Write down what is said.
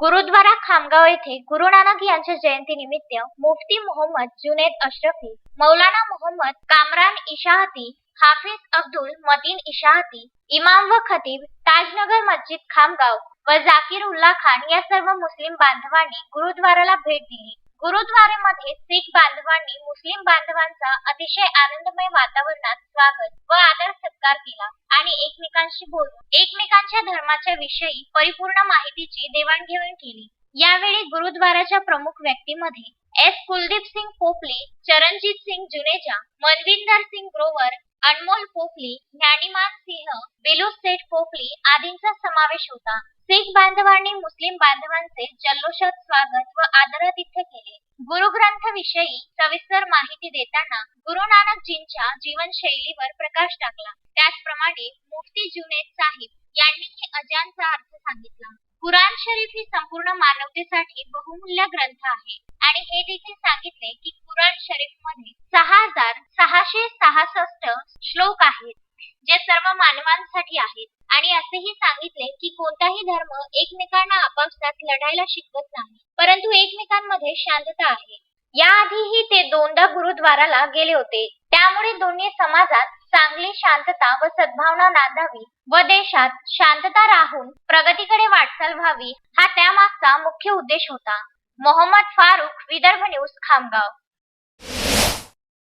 गुरुद्वारा खामगाव येथे गुरु नानक यांच्या जयंतीनिमित्त मुफ्ती मोहम्मद जुनेद अशरफी मौलाना मोहम्मद कामरान इशाहती हाफिज अब्दुल मतीन इशाहती इमाम व खतीब ताजनगर मस्जिद खामगाव व जाकीर उल्ला खान या सर्व मुस्लिम बांधवांनी गुरुद्वाराला भेट दिली. गुरुद्वारेमध्ये शीख बांधवांनी मुस्लिम बांधवांचा अतिशय आनंदमय वातावरणात स्वागत व आदर स्वीकार केला आणि एकमेकांशी बोलून एकमेकांच्या धर्माच्या विषयी परिपूर्ण माहितीची देवाणघेवाण केली. यावेळी गुरुद्वाराच्या प्रमुख व्यक्तीमध्ये एस. कुलदीप सिंग पोपली चरणजीत सिंग जुनेजा मनविंदर सिंग ग्रोवर अनमोल पोपली ज्ञानीमान सिंह बिलू सेठ पोपली आदींचा समावेश होता. शीख बांधवांनी मुस्लिम बांधवांचे जल्लोषात स्वागत व आदरातिथ्य केले. गुरु ग्रंथ विषयी सविस्तर माहिती देताना गुरु नानकजींच्या जीवनशैलीवर प्रकाश टाकला. प्रमाणे मुफ्ती जुनेद साहिब यांनीही अजानचा अर्थ सांगितला. कुराण शरीफ ही संपूर्ण मानवतेसाठी बहुमूल्य ग्रंथ आहे. आणि हे देखील सांगितले की कुराण शरीफमध्ये सहा हजार सहाशे सहासष्ट श्लोक आहेत जे सर्व मानवांसाठी आहेत. आणि असेही सांगितले की कोणताही धर्म एकमेकांना आपापसात लढायला शिकवत नाही परंतु एकमेकांमध्ये शांतता आहे. याआधीही ते दोनदा गुरुद्वाराला गेले होते. त्यामुळे दोन्ही समाजात चांगली शांतता व सद्भावना नांदावी व देशात शांतता राहून प्रगतीकडे वाटचाल व्हावी हा त्यामागचा मुख्य उद्देश होता. मोहम्मद फारुख विदर्भ न्यूज खामगाव.